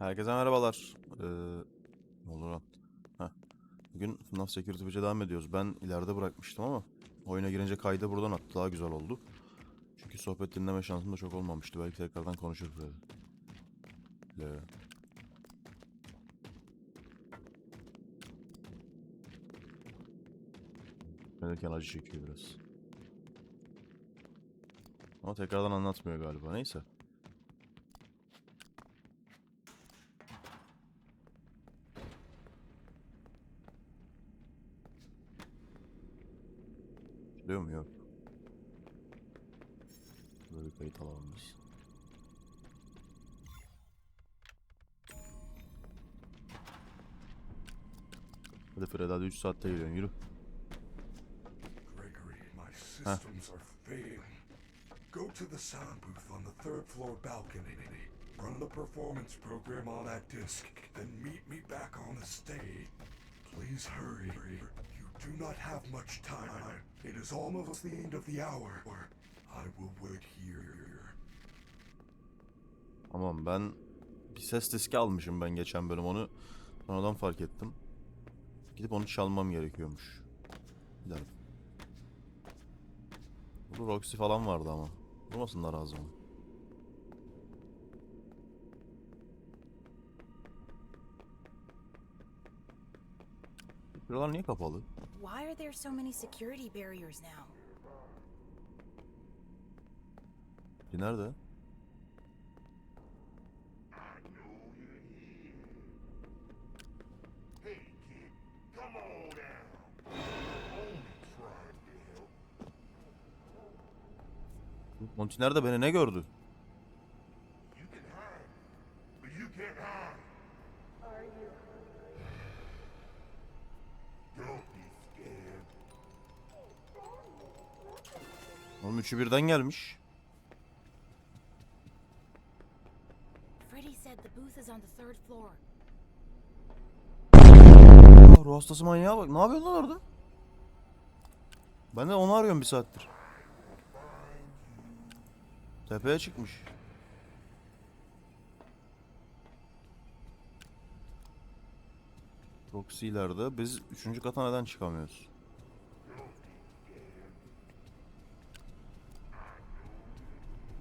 Herkese merhabalar. Ee, ne olur lan? Bugün FNAF Security Page'e devam ediyoruz. Ben ileride bırakmıştım ama oyuna girince kaydı buradan attı. Daha güzel oldu. Çünkü sohbet dinleme şansım da çok olmamıştı. Belki tekrardan konuşuruz böyle. Le. Gelirken acı çekiyor biraz. Ama tekrardan anlatmıyor galiba. Neyse. Yok. Böyle kayıt alalım biz. Hadi Fred hadi 3 saatte geliyorsun yürü. Gregory, my systems are failing. Go to the sound booth on the third floor balcony. Run the performance program on that disc, then meet me back on the stage. Please hurry. Do not have much time. It is almost the end of the hour. I will wait here. Aman ben bir ses diski almışım ben geçen bölüm onu sonradan fark ettim. Gidip onu çalmam gerekiyormuş. Gidelim. Burada Roxy falan vardı ama. Vurmasınlar ağzıma. Buralar niye kapalı? Why are there so many security barriers now? Nerede? Trying to help. Monty nerede beni ne gördü? Üçü birden gelmiş. Freddy said the booth is on the third floor. Aa, ruh hastası manyağa bak. Ne yapıyorsun lan orada? Ben de onu arıyorum bir saattir. Tepeye çıkmış. Roxy ileride. Biz üçüncü kata neden çıkamıyoruz?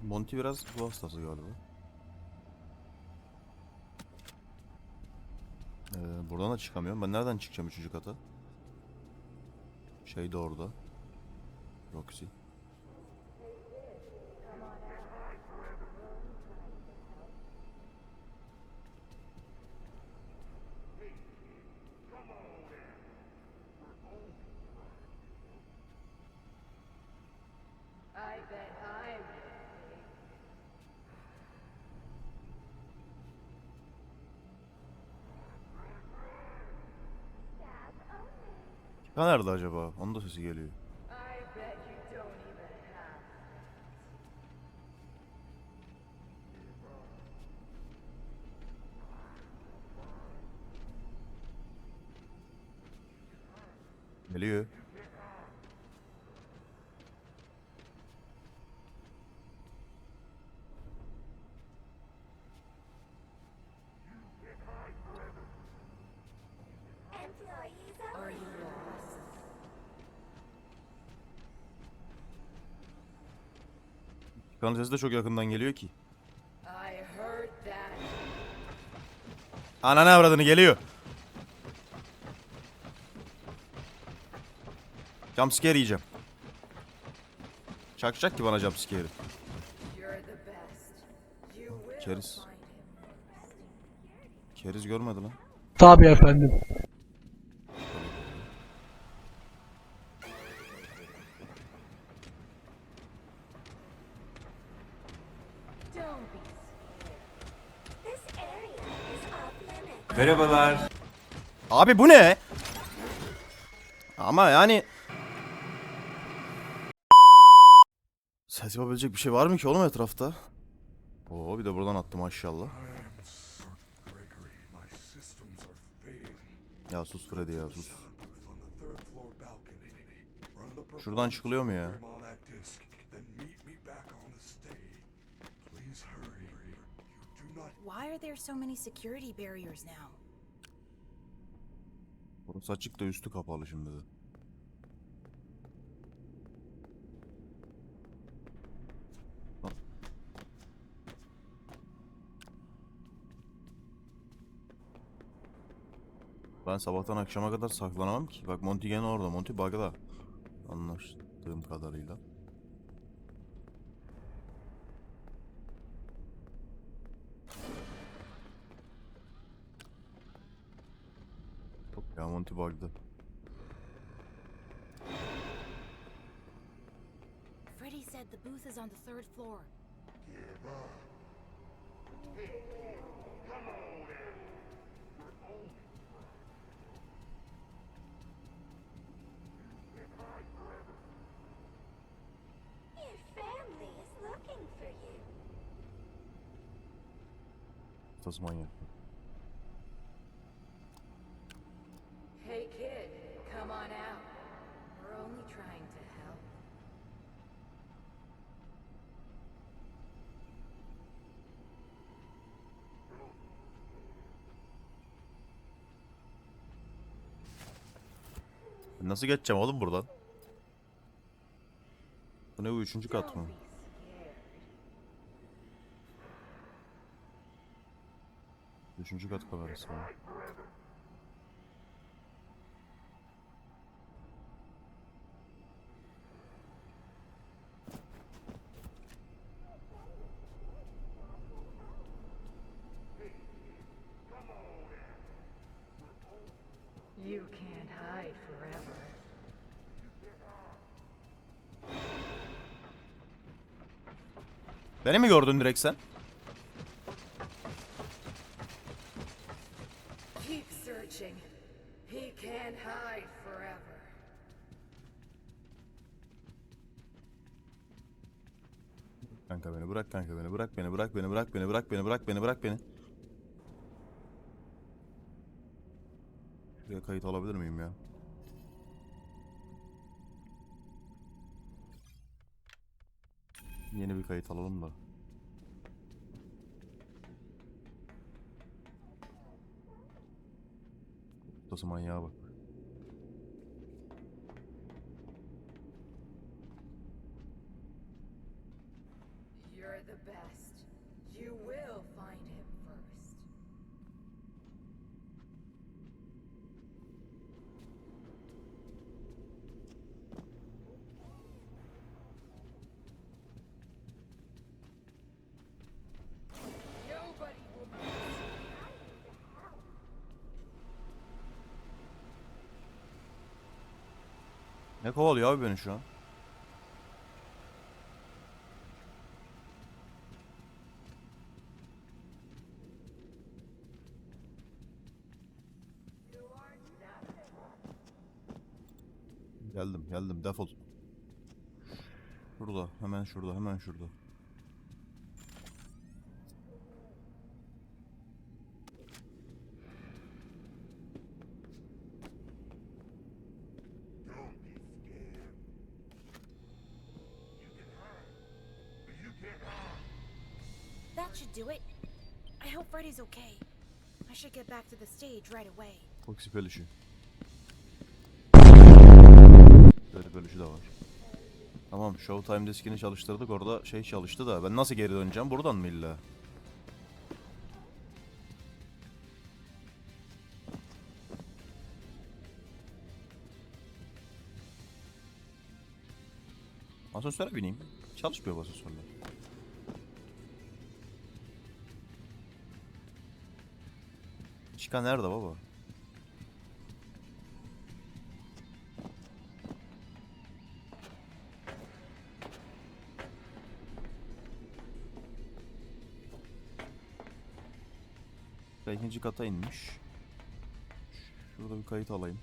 Monty biraz ruh hastası galiba. Ee, buradan da çıkamıyorum. Ben nereden çıkacağım üçüncü kata? Şey de orada. Roxy. Ha nerede acaba? Onun da sesi geliyor. Kan sesi de çok yakından geliyor ki. Ananı avradını geliyor. Jumpscare yiyeceğim. Çakacak ki bana jumpscare'i. Keriz. Keriz görmedi lan. Tabii efendim. Merhabalar. Abi bu ne? Ama yani... Ses yapabilecek bir şey var mı ki oğlum etrafta? Oo bir de buradan attı maşallah. Ya sus Freddy ya sus. Şuradan çıkılıyor mu ya? program on that disc, then meet me back on the stage. Please hurry. You do not Why are there so many security barriers now? Burası açık da üstü kapalı şimdi de. Ben sabahtan akşama kadar saklanamam ki. Bak Monty gene orada. Monty bug'da. Anlaştığım kadarıyla. Yok ya Monty bug'da. Freddy said the booth is on the third floor. Your family is looking for you. Tasmanya. Hey Nasıl geçeceğim oğlum buradan? Bu ne bu üçüncü kat mı? Üçüncü kat kamerası var. Beni mi gördün direkt sen? Kanka beni bırak kanka beni bırak beni bırak beni bırak beni bırak beni bırak beni bırak beni. Şuraya kayıt alabilir miyim ya? Yeni bir kayıt alalım da. Burası manyağa bak. Ne kovalıyor abi beni şu an? Geldim, geldim. Defol. Şurada, hemen şurada, hemen şurada. Back to the stage right away. Foxy peluşu. Böyle peluşu da var. Tamam, Showtime diskini çalıştırdık. Orada şey çalıştı da. Ben nasıl geri döneceğim? Buradan mı illa? Asansöre bineyim. Çalışmıyor bu asansörler. Çıkan nerede baba? İkinci kata inmiş. Şurada bir kayıt alayım.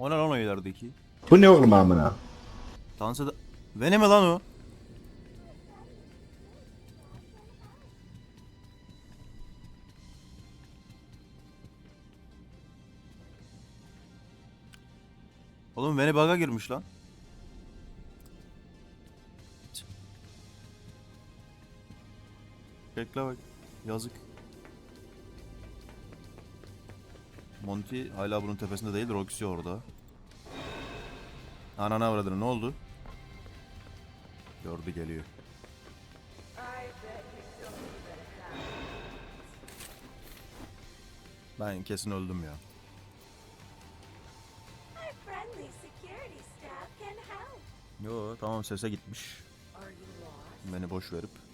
O ne lan o ilerideki? Bu ne oğlum amına? Dans ede... Vene mi lan o? Oğlum Vene bug'a girmiş lan. Bekle bak. Yazık. Monty hala bunun tepesinde değil. Roxy orada. Anana avradını ne oldu? Gördü geliyor. Ben kesin öldüm ya. Yo tamam sese gitmiş. Beni boş verip.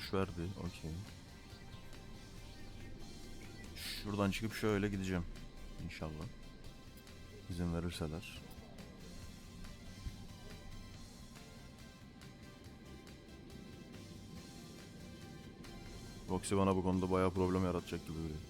Boş verdi. Okey. Şuradan çıkıp şöyle gideceğim. İnşallah. İzin verirseler. Roxy bana bu konuda bayağı problem yaratacak gibi duruyor.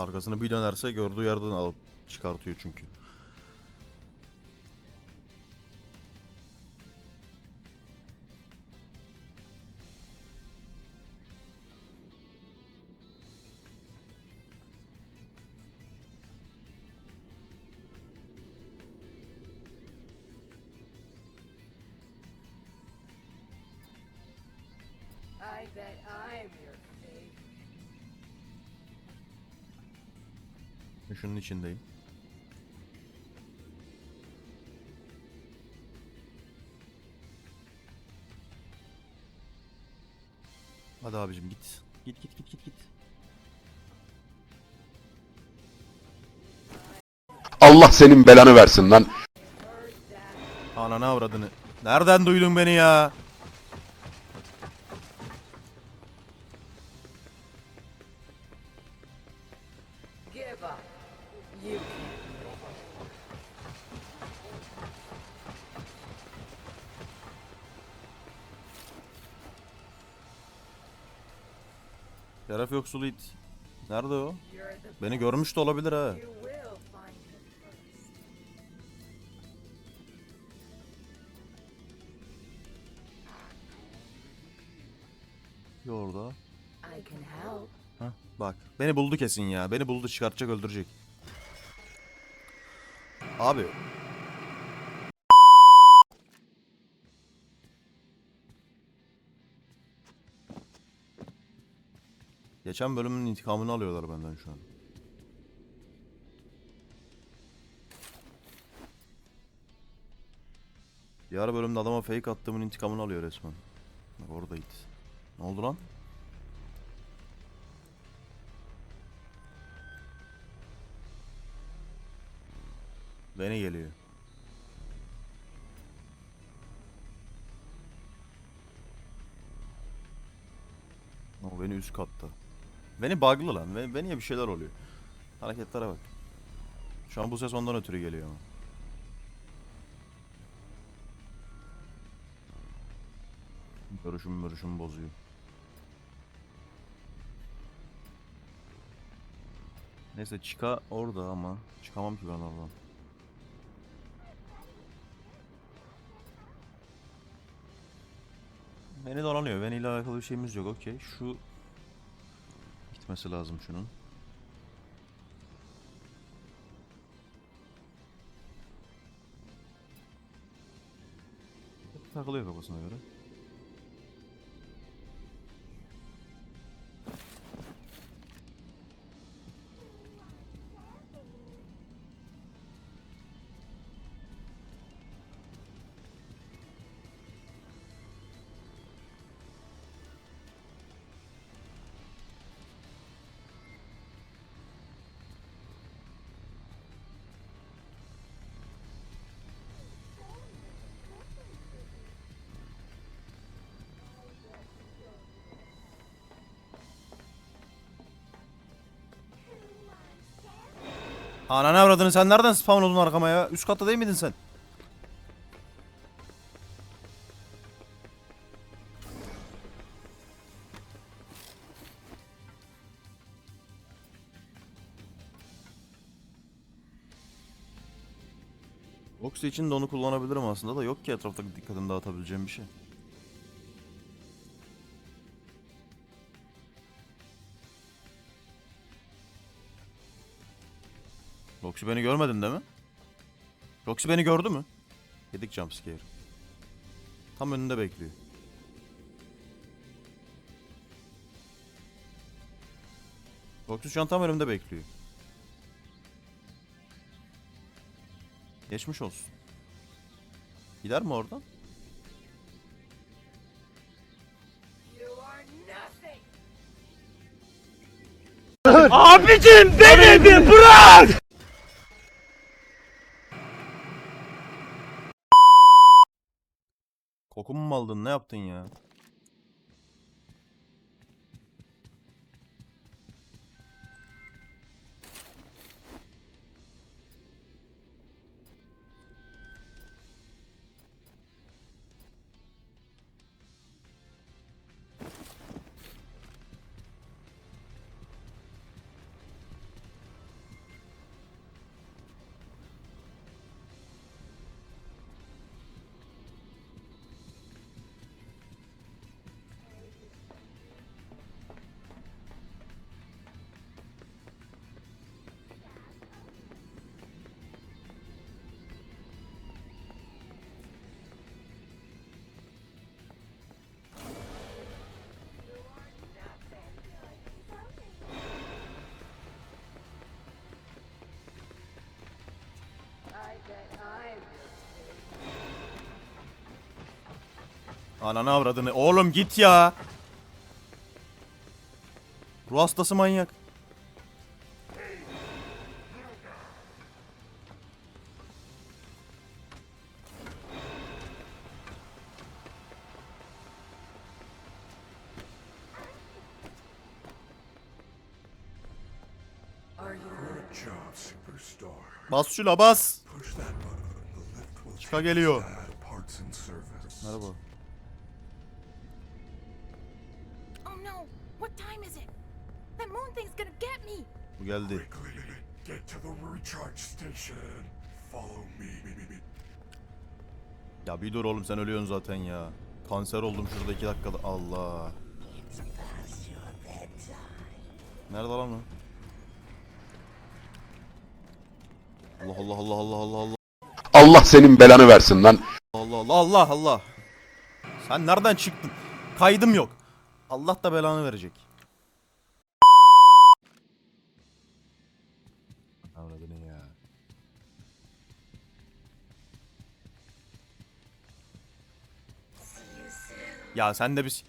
Arkasını bir dönerse gördüğü yerden alıp çıkartıyor çünkü. Şunun içindeyim. Hadi abicim git. Git git git git git. Allah senin belanı versin lan. Ananı avradını. Nereden duydun beni ya? İt. Nerede o? Beni görmüş de olabilir ha. Orada. Hah, bak. Beni buldu kesin ya. Beni buldu çıkartacak öldürecek. Abi. Geçen bölümün intikamını alıyorlar benden şu an. Diğer bölümde adama fake attığımın intikamını alıyor resmen. Oradaydı. Ne oldu lan? Beni geliyor. O beni üst katta. Beni bug'lı lan. Beni, beni bir şeyler oluyor. Hareketlere bak. Şu an bu ses ondan ötürü geliyor ama. Görüşüm görüşüm bozuyor. Neyse çıka orada ama çıkamam ki ben oradan. Beni dolanıyor. Beniyle alakalı bir şeyimiz yok. Okey. Şu gitmesi lazım şunun. Takılıyor kafasına göre. Ananı avradını sen nereden spawn oldun arkama ya? Üst katta değil miydin sen? Box için de onu kullanabilirim aslında da yok ki etrafta dikkatini dağıtabileceğim bir şey. Roxy beni görmedin değil mi? Roxy beni gördü mü? Yedik jumpscare. Tam önünde bekliyor. Roxy şu an tam önümde bekliyor. Geçmiş olsun. Gider mi oradan? You are nothing. Kokumu mu aldın? Ne yaptın ya? Ananı avradını. Oğlum git ya. Ruh hastası manyak. Bas şuna bas. Çıka geliyor. Merhaba. Follow me. Ya bir dur oğlum sen ölüyorsun zaten ya. Kanser oldum şurada iki dakikada. Allah. Nerede lan o? Allah Allah Allah Allah Allah Allah Allah senin belanı versin lan. Allah Allah Allah Allah. Sen nereden çıktın? Kaydım yok. Allah da belanı verecek. Ya sen de bir.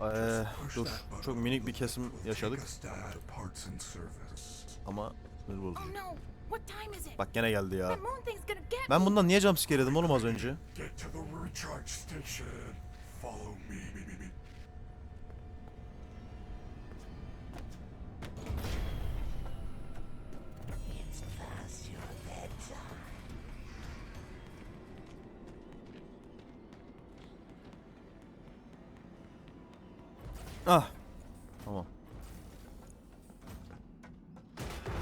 Ee, dur. Çok minik bir kesim yaşadık ama sinir Oh bozucu. it? Bak gene geldi ya. Ben bundan niye jumpscare yedim oğlum az önce? Ah. Tamam.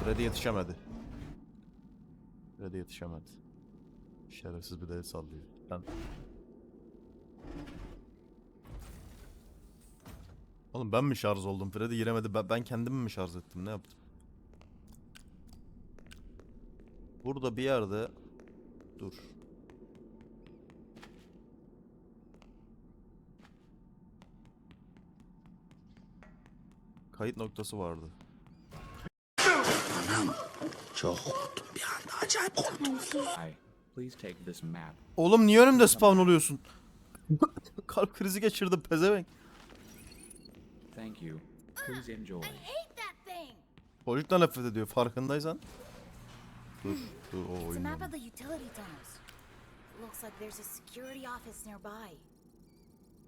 Freddy yetişemedi. Freddy yetişemedi. Şerefsiz bir de sallıyor. Ben... Oğlum ben mi şarj oldum? Freddy giremedi. Ben, ben kendimi mi şarj ettim? Ne yaptım? Burada bir yerde... Dur. Kayıt noktası vardı. Hi. Please take this map. Oğlum niye önümde spawn oluyorsun? Kalp krizi geçirdim pezevenk. Thank you. Please enjoy. Hate that thing! Çocuktan nefret ediyor farkındaysan. Dur dur o It's a oyun. map of the utility tunnels. It looks like there's a security office nearby.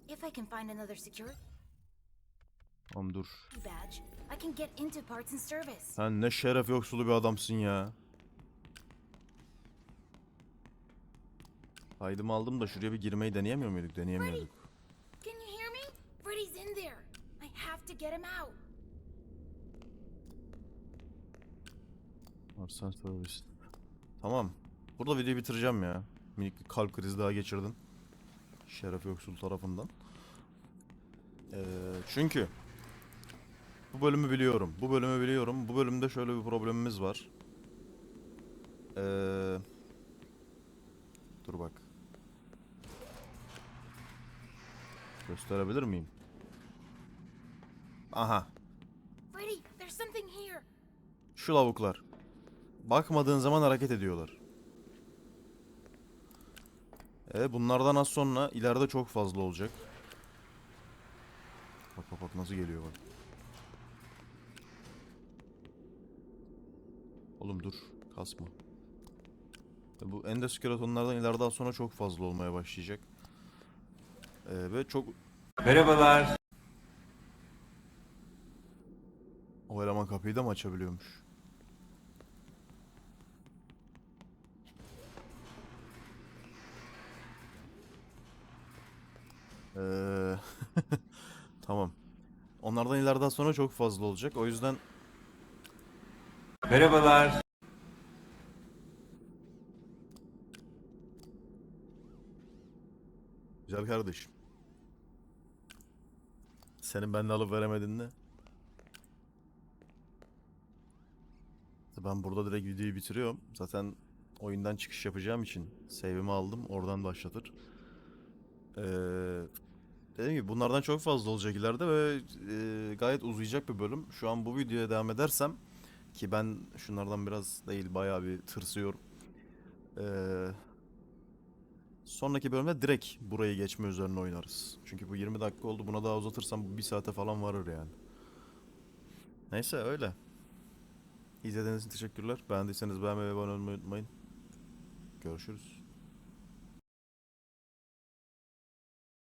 If I can find another security Tamam dur. badge, I can get into parts and service. Sen ne şeref yoksulu bir adamsın ya. Kaydımı aldım da şuraya bir girmeyi deneyemiyor muyduk? Deneyemiyorduk. Arsen service. Tamam. Burada videoyu bitireceğim ya. Minik bir kalp krizi daha geçirdin. Şeref yoksul tarafından. Ee, çünkü bu bölümü biliyorum. Bu bölümü biliyorum. Bu bölümde şöyle bir problemimiz var. Ee, dur bak. Gösterebilir miyim? Aha. Şu lavuklar. Bakmadığın zaman hareket ediyorlar. E bunlardan az sonra ileride çok fazla olacak. Bak bak bak nasıl geliyor bak. Oğlum dur kasma. E, Bu endoskeletonlardan ileride az sonra çok fazla olmaya başlayacak. E, ve çok... Merhabalar. O eleman kapıyı da mı açabiliyormuş? Ee, tamam. Onlardan ileriden sonra çok fazla olacak. O yüzden Merhabalar. güzel kardeşim. Senin benden alıp veremedin de. Ben burada direkt videoyu bitiriyorum. Zaten oyundan çıkış yapacağım için save'imi aldım. Oradan başlatır. Ee, dediğim gibi bunlardan çok fazla olacak ileride ve e, gayet uzayacak bir bölüm. Şu an bu videoya devam edersem ki ben şunlardan biraz değil bayağı bir tırsıyorum. Ee, sonraki bölümde direkt burayı geçme üzerine oynarız. Çünkü bu 20 dakika oldu. Buna daha uzatırsam bu 1 saate falan varır yani. Neyse öyle. İzlediğiniz için teşekkürler. Beğendiyseniz beğenmeyi ve abone olmayı unutmayın. Görüşürüz.